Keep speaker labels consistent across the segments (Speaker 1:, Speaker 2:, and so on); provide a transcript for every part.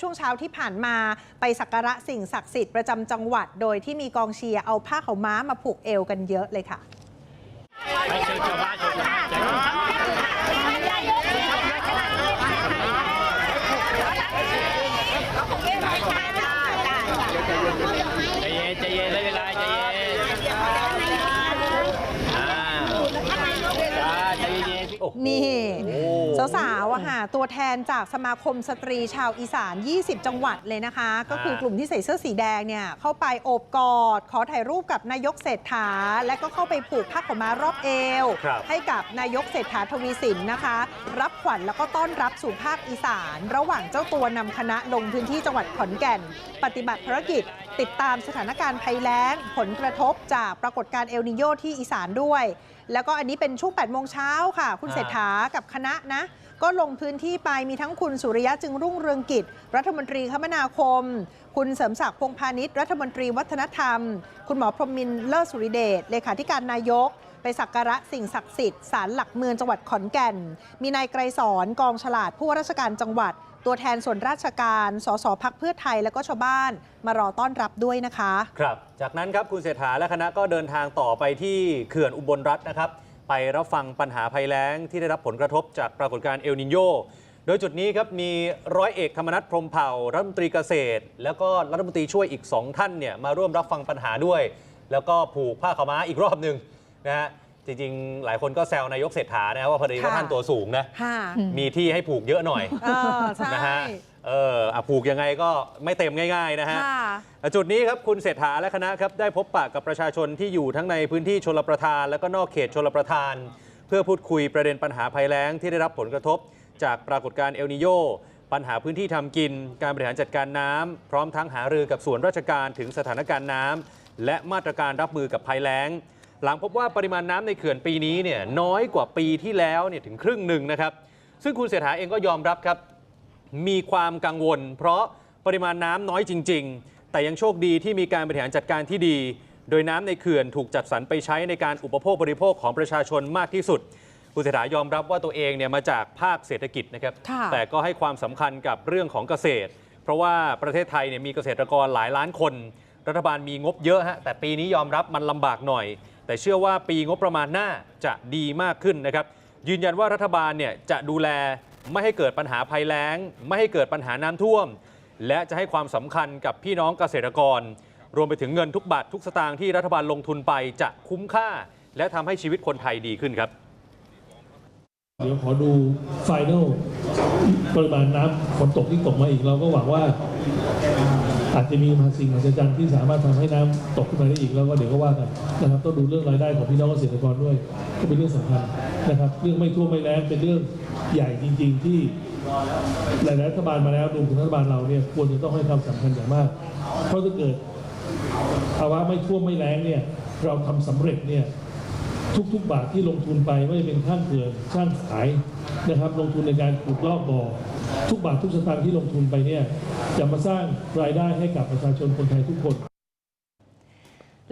Speaker 1: ช่วงเช้าที่ผ่านมาไปสักการะสิ่งศักดิ์สิทธิ์ประจำจังหวัด โดยที่มีกองเชียร์เอาผ้าขาวม้ามาผูกเอวกันเยอะเลยค่ะ
Speaker 2: ให้เชิญชาวบ้านชาวบ้านเชิญ ใจเย็นใจเย็นไม่เป็นไรใจเย็นอ่าจ้าใจเย็ นโอ้โห
Speaker 1: นี่
Speaker 2: โอ้
Speaker 1: สาวๆอะค่ะตัวแทนจากสมาคมสตรีชาวอีสาน 20 จังหวัดเลยนะคะ ก็คือกลุ่มที่ใส่เสื้อสีแดงเนี่ยเข้าไปโอบกอด ขอถ่ายรูปกับนายกเศรษฐา และก็เข้าไปผูกผ้าขาวม้ารอบเอว
Speaker 2: ครับ
Speaker 1: ให้กับนายกเศรษฐาทวีสินนะคะ รับขวัญแล้วก็ต้อนรับสู่ภาคอีสาน ระหว่างเจ้าตัวนำคณะลงพื้นที่จังหวัดขอนแก่น ปฏิบัติภารกิจ ติดตามสถานการณ์ภัยแล้ง ผลกระทบจากปรากฏการณ์เอลนิโยที่อีสานด้วย แล้วก็อันนี้เป็นช่วง8โมงเช้าค่ะ คุณ
Speaker 2: อ่า
Speaker 1: เศรษฐากับคณะนะ ก็ลงพื้นที่ไปมีทั้งคุณสุริยะจึงรุ่งเรืองกิจ รัฐมนตรีคมนาคม คุณเสริมศักดิ์พงษ์พาณิชย์รัฐมนตรีวัฒนธรรม คุณหมอพรหมินทร์เลิศสุริเดชเลขาธิการนายกไปสักการะสิ่งศักดิ์สิทธิ์ศาลหลักเมืองจังหวัดขอนแก่น มีนายไกรสอนกองฉลาดผู้ว่าราชการจังหวัด ตัวแทนส่วนราชการ สสพักเพื่อไทยและก็ชาวบ้านมารอต้อนรับด้วยนะคะ
Speaker 3: ครับ จากนั้นครับคุณเศรษฐาและคณะก็เดินทางต่อไปที่เขื่อนอุบลรัฐนะครับ ไปรับฟังปัญหาภัยแล้งที่ได้รับผลกระทบจากปรากฏการณ์เอลนินโยโดยจุดนี้ครับมีร้อยเอกธรรมนัฐพรมเผ่ารัฐมนตรีเกษตร แล้วก็รัฐมนตรีช่วยอีก 2 ท่านเนี่ยมาร่วมรับฟังปัญหาด้วย แล้วก็ผูกผ้าขาวม้าอีกรอบหนึ่งนะฮะ จริงๆ หลายคนก็แซวนายกเศรษฐานะครับว่าพอดีว่า
Speaker 1: ค่ะ
Speaker 3: ท่านตัวสูงนะ
Speaker 1: ค่ะ
Speaker 3: มีที่ให้ผูกเยอะหน่อย
Speaker 1: เออใช่
Speaker 3: นะฮะเอออะผูกยังไงก็ไม่เต็มง่าย ๆ นะฮะ
Speaker 1: ค่ะ
Speaker 3: จุดนี้ครับคุณเศรษฐาและคณะครับได้พบปะกับประชาชนที่อยู่ทั้งในพื้นที่ชลประทาน และก็นอกเขตชลประทาน เพื่อพูดคุยประเด็นปัญหาภัยแล้งที่ได้รับผลกระทบ จากปรากฏการณ์เอลนิโยปัญหาพื้นที่ทำกิน การบริหารจัดการน้ำพร้อมทั้งหารือกับส่วนราชการถึงสถานการณ์น้ำและมาตรการรับมือกับภัยแล้ง หลังพบว่าปริมาณน้ำในเขื่อนปีนี้เนี่ยน้อยกว่าปีที่แล้วเนี่ยถึงครึ่งหนึ่งนะครับ ซึ่งคุณเศรษฐาเองก็ยอมรับครับมีความกังวล เพราะปริมาณน้ำน้อยจริง ๆ แต่ยังโชคดีที่มีการบริหารจัดการที่ดี โดยน้ำในเขื่อนถูกจัดสรรไปใช้ในการอุปโภคบริโภคของประชาชนมากที่สุดคุณเศรษฐายอมรับว่าตัวเองเนี่ยมาจากภาคเศรษฐกิจนะครับ
Speaker 1: ค่ะ
Speaker 3: แต่ก็ให้ความสำคัญกับเรื่องของเกษตร เพราะว่าประเทศไทยเนี่ยมีเกษตรกรหลายล้านคน รัฐบาลมีงบเยอะฮะแต่ปีนี้ยอมรับมันลำบากหน่อย แต่เชื่อว่าปีงบประมาณหน้าจะดีมากขึ้นนะครับ ยืนยันว่ารัฐบาลเนี่ยจะดูแลไม่ให้เกิดปัญหาภัยแล้ง ไม่ให้เกิดปัญหาน้ำท่วม และจะให้ความสำคัญกับพี่น้องเกษตรกร รวมไปถึงเงินทุกบาททุกสตางค์ที่รัฐบาลลงทุนไปจะคุ้มค่า และทำให้ชีวิตคนไทยดีขึ้นครับ
Speaker 4: เดี๋ยวขอดูไฟแนลปริมาณน้ำฝนตกที่ตกมาอีกเราก็หวังว่า อาจจะมีมาสิ่งมหัศจรรย์ที่สามารถทำให้น้ำตกขึ้นมาได้อีกแล้วก็เดี๋ยวก็ว่ากันนะครับต้องดูเรื่องรายได้ของพี่น้องเกษตรกรด้วยก็เป็นเรื่องสำคัญนะครับ เรื่องไม่ท่วมไม่แล้งเป็นเรื่องใหญ่จริง ๆ ที่หลายรัฐบาลมาแล้วรวมถึงรัฐบาลเราเนี่ยควรจะต้องให้ความสำคัญอย่างมาก เพราะถ้าเกิดภาวะไม่ท่วมไม่แล้งเนี่ยเราทำสำเร็จเนี่ย ทุกๆบาทที่ลงทุนไปไม่ว่าจะเป็นข้างเขื่อนสร้างขายนะครับ ลงทุนในการขุดลอกบ่อทุกบาททุกสตางค์ที่ลงทุนไปเนี่ยจะมาสร้างรายได้ให้กับประชาชนคนไทยทุกคน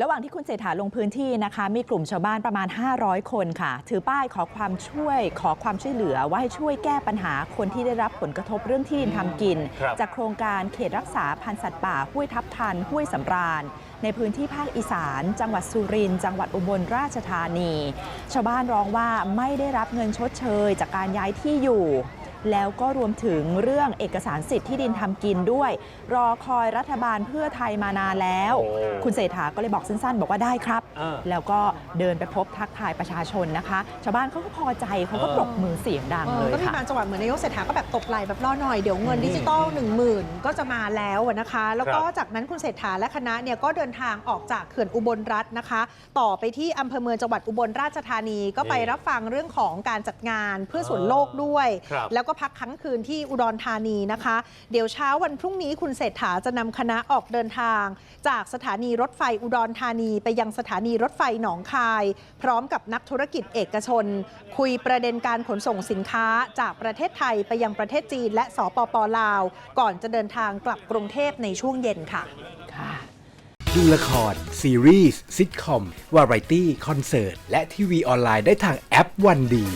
Speaker 5: ระหว่างที่คุณเศรษฐาลงพื้นที่นะคะ มีกลุ่มชาวบ้านประมาณ 500 คนค่ะ ถือป้ายขอความช่วยขอความช่วยเหลือว่าให้ช่วยแก้ปัญหาคนที่ได้รับผลกระทบเรื่องที่ดินทำกิน
Speaker 3: ครับ
Speaker 5: จากโครงการเขตรักษาพันธุ์สัตว์ป่าห้วยทับทันห้วยสำราญ ในพื้นที่ภาคอีสาน จังหวัดสุรินทร์จังหวัดอุบลราชธานี ชาวบ้านร้องว่าไม่ได้รับเงินชดเชย จากการย้ายที่อยู่ แล้วก็รวมถึงเรื่องเอกสารสิทธิ์ที่ดินทำกินด้วย รอคอยรัฐบาลเพื่อไทยมานานแล้ว
Speaker 3: โอ้
Speaker 5: คุณเศรษฐาก็เลยบอกสั้นๆ บอกว่าได้ครับ
Speaker 3: อ่า
Speaker 5: แล้วก็เดินไปพบทักทายประชาชนนะคะ ชาวบ้านเขาก็พอใจเขาก็
Speaker 3: เออ
Speaker 5: ปรบมือเสียงดัง
Speaker 1: เอ
Speaker 5: เล
Speaker 1: อยก็มี
Speaker 5: ค่ะ
Speaker 1: บางจังหวัดเหมือนนายกเศรษฐาก็แบบตบไหล่แบบรอหน่อยเดี๋ยวเงินดิจิตอล1 0,000 ก็จะมาแล้วอะนะคะ แล้วก็
Speaker 3: ครับ
Speaker 1: จากนั้นคุณเศรษฐาและคณะเนี่ยก็เดินทางออกจากเขื่อนอุบลรัฐนะคะ ต่อไปที่อำเภอเมืองจังหวัดอุบลราชธานีก็ไปรับฟังเรื่องของการจัดงานเพื่อส่วนโลกด้วย
Speaker 3: ครับ
Speaker 1: แล้วก็พักค้างคืนที่อุดรธานีนะคะ เดี๋ยวเช้าวันพรุ่งนี้คุณเศรษฐาจะนำคณะออกเดินทาง จากสถานีรถไฟอุดรธานี ไปยังสถานีรถไฟหนองคาย พร้อมกับนักธุรกิจเอกชน คุยประเด็นการขนส่งสินค้าจากประเทศไทยไปยังประเทศจีน และสปปลาว ก่อนจะเดินทางกลับกรุงเทพในช่วงเย็นค่ะ
Speaker 5: ค่ะ
Speaker 6: ดูละคร ซีรีส์ซิทคอม วาไรตี้ คอนเสิร์ต และทีวีออนไลน์ได้ทางแอปวันดี